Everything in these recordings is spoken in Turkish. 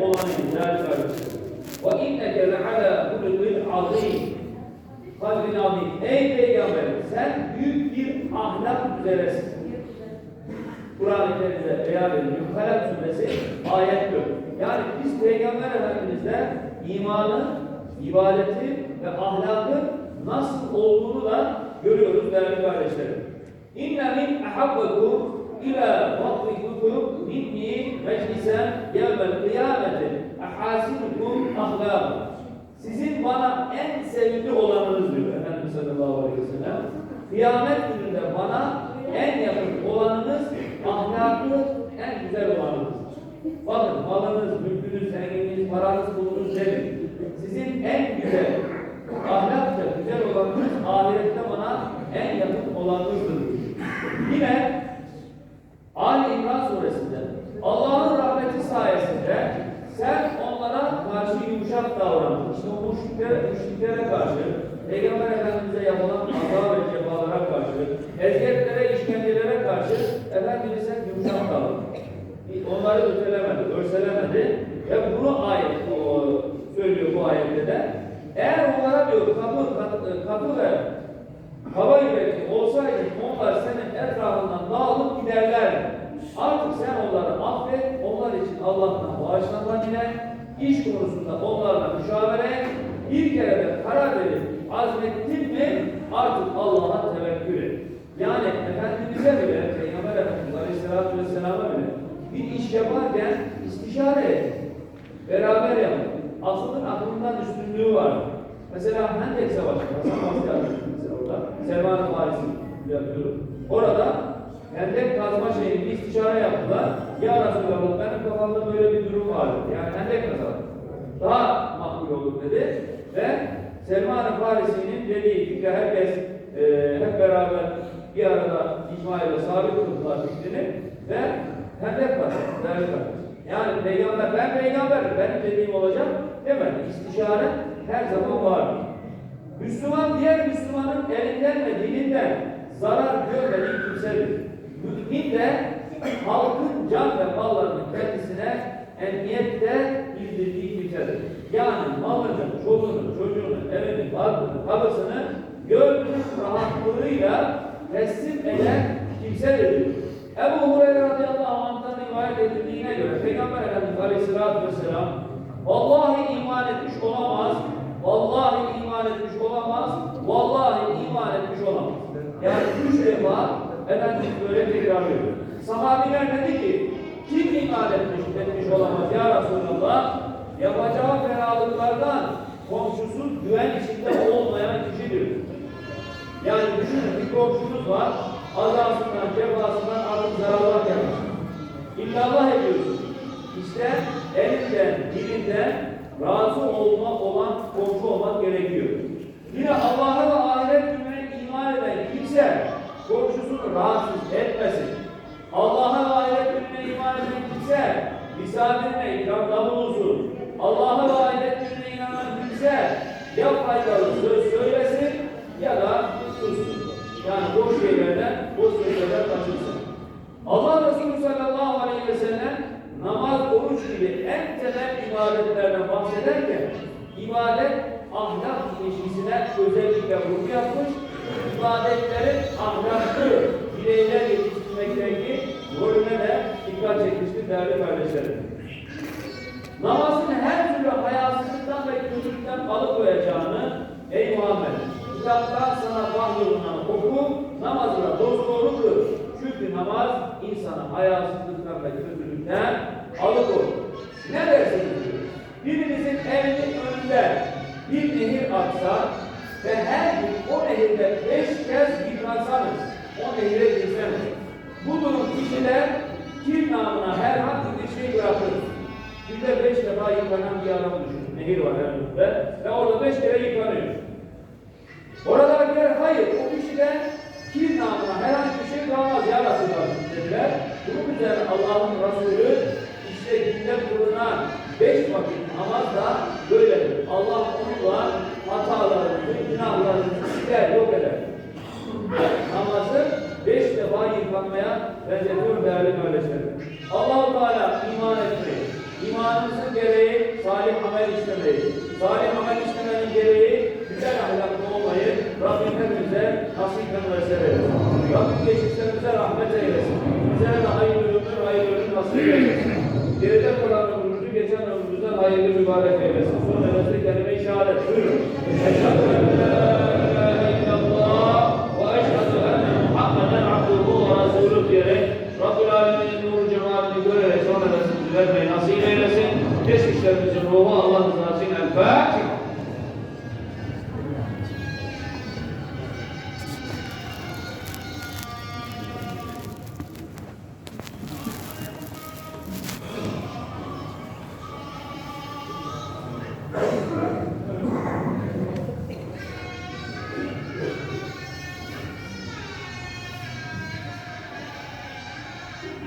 en olanıyız değerli kardeşlerim. Ve inneke le'ala hulukil azim. Kalbin azim. Ey peygamber sen büyük bir ahlak üzeresin. Kur'an-ı Kerim'de beyan ediliyor. Kalem suresi ayet 4. Yani biz Peygamber Efendimiz'de imanı, ibadeti ve ahlakı nasıl olduğunu da görüyoruz değerli kardeşlerim. İnne min ahabbekum ila vaktikum minni meclisen yevmel kıyameti ahasinukum ahlâkı. Sizin bana en sevimli olanınız diyor Efendimiz sallallahu aleyhi ve sellem. Kıyamet gününde bana en yakın olanınız ahlakı en güzel olanınız. Bakın malınız, mülkünüz, zenginliğiniz, paranız, pulunuz nedir? Sizin en güzel, ahlakça güzel olanınız ahirette bana en yakın olanınızdır. Yine Ali İmran suresinde Allah'ın rahmeti sayesinde sen onlara karşı yumuşak davran. İşte o müşriklere, müşriklere karşı, Peygamber Efendimiz'e yapılan azab ve cefalara karşı, eziyetlere, işkencelere karşı Efendimiz sen yumuşak davran. Onları örselemedi ve bunu ayet o, söylüyor bu ayette de. Eğer onlara diyor kapı, katı, katı ve hava yürekli olsaydı onlar senin etrafından dağılıp giderler. Artık sen onları affet, onlar için Allah'tan bağışlanma dile, iş konusunda onlarla müşavere bir kere de karar verip azmettin mi artık Allah'a tevekkül et. Yani Efendimiz'e bile, Peygamber Efendimiz Aleyhisselatü Vesselam'a bile bir iş yaparken istişare et. Beraber yap. Aklın aklından üstünlüğü var. Mesela Hendek Savaşı, Hasan Basri mesela orada. Selman-ı Farisi yapıyor. Orada Hendek kazma şeyini bir istişare yaptılar. Ya Resulallah benim kafamda böyle bir durum var. Yani Hendek kazalım. Daha makbul olur dedi. Ve Selman-ı Farisi'nin dediği fikre herkes e, hep beraber bir arada icma ile sabit kıldılar fikrini ve kazdı. Değerli kardeşim. Yani peygamber, ben peygamberim, benim dediğim olacak demedi. İstişare her zaman vardır. Müslüman diğer Müslümanın elinden ve dilinden zarar görmediği kimsedir. Mümin de halkın can ve mallarını kendisine emniyette bildirdiği kimsedir. Yani malını, çoluğunu, çocuğunu, evini, barkını, kabısını gönlünün rahatlığıyla teslim eden kimsedir. Ebu Hureyre radıyallahu anh'tan rivayet edildiğine göre Peygamber Efendimiz aleyhissalatü vesselam Vallahi iman etmiş olamaz, vallahi iman etmiş olamaz, vallahi iman etmiş olamaz. Yani üç defa Efendimiz böyle tekrar ediyor. Sahabiler dedi ki, kim iman etmiş, etmiş olamaz ya Resulallah? Yapacağı fenalıklardan komşusu güven içinde olmayan kişidir. Yani düşünün bir komşunuz var, azasından, cefasından artık zararlar gelmiş. İllallah ediyorsun. İşte elinden, dilinden razı olma olan komşu olmak gerekiyor. Yine Allah'a ve ahiret gününe iman eden kimse komşusunu rahatsız etmesin. Allah'a ve ahiret gününe iman eden kimse misafirine ikramda bulunsun. Allah'a ve ahiret gününe inanan kimse ya faydalı söz söylesin ya da sussun. Yani boş şeylerden, boş sözlerden kaçınsın. Allah Resulü sallallahu aleyhi ve sellem namaz, oruç gibi en temel ibadetlerden bahsederken ibadet ahlak ilişkisine özellikle vurgu yapmış, ibadetlerin ahlaklı bireyler yetiştirmekteki rolüne de dikkat çekmiştir değerli kardeşlerim. Namazın her türlü hayasızlıktan ve kötülükten alıkoyacağını ey Muhammed kitaptan sana vahyolunan oku namazına kıl. Çünkü namaz insanı hayasızlıktan ve kötülükten alıkoyar. Ne dersiniz. Birinizin evinin önünde bir nehir aksa ve her gün o nehirde beş kez yıkansanız, o nehire girseniz, bu durum kişiler kim namına herhangi bir şey bırakır. Günde beş defa yıkanan bir adam düşünün. Nehir var önünde ve orada beş kere yıkanıyor. Oradakiler hayır, o kişiden kir namına herhangi bir şey kalmaz ya Resulallah dediler. Bunun üzerine Allah'ın Resulü işte günde kılınan beş vakit namaz da böyledir. Allah onunla hatalarını, günahlarını siler, yok eder. Namazı beş defa yıkanmaya benzetiyor değerli kardeşlerim. Geride kalan ömrümüzü geçen ömrümüzden hayırlı mübarek eylesin. Son nefeste kelime-i şehadet. Buyurun. Eşhedü en la illallah ve eşhedü enne Muhammeden abduhu Rabbül Alemin'in nuru cemalini görerek son nefesimizi vermeyi nasip eylesin. Geçmişlerimizin ruhu Allah rızası için el.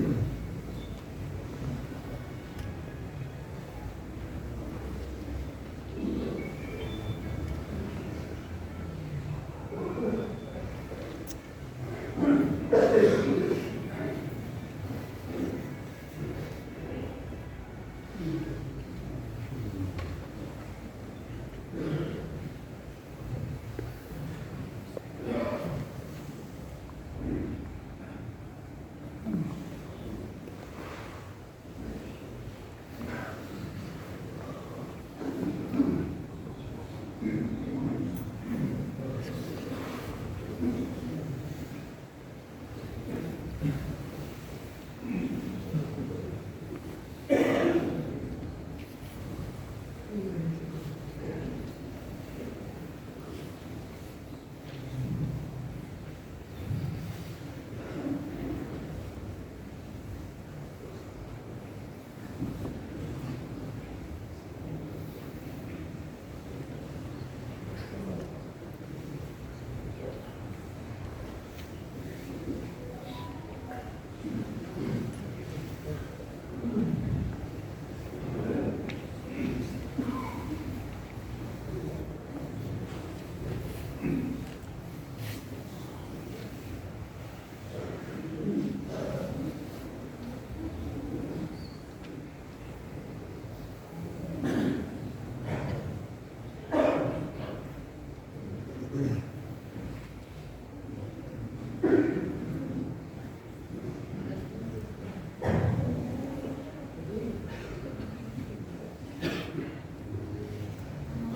Mm-hmm.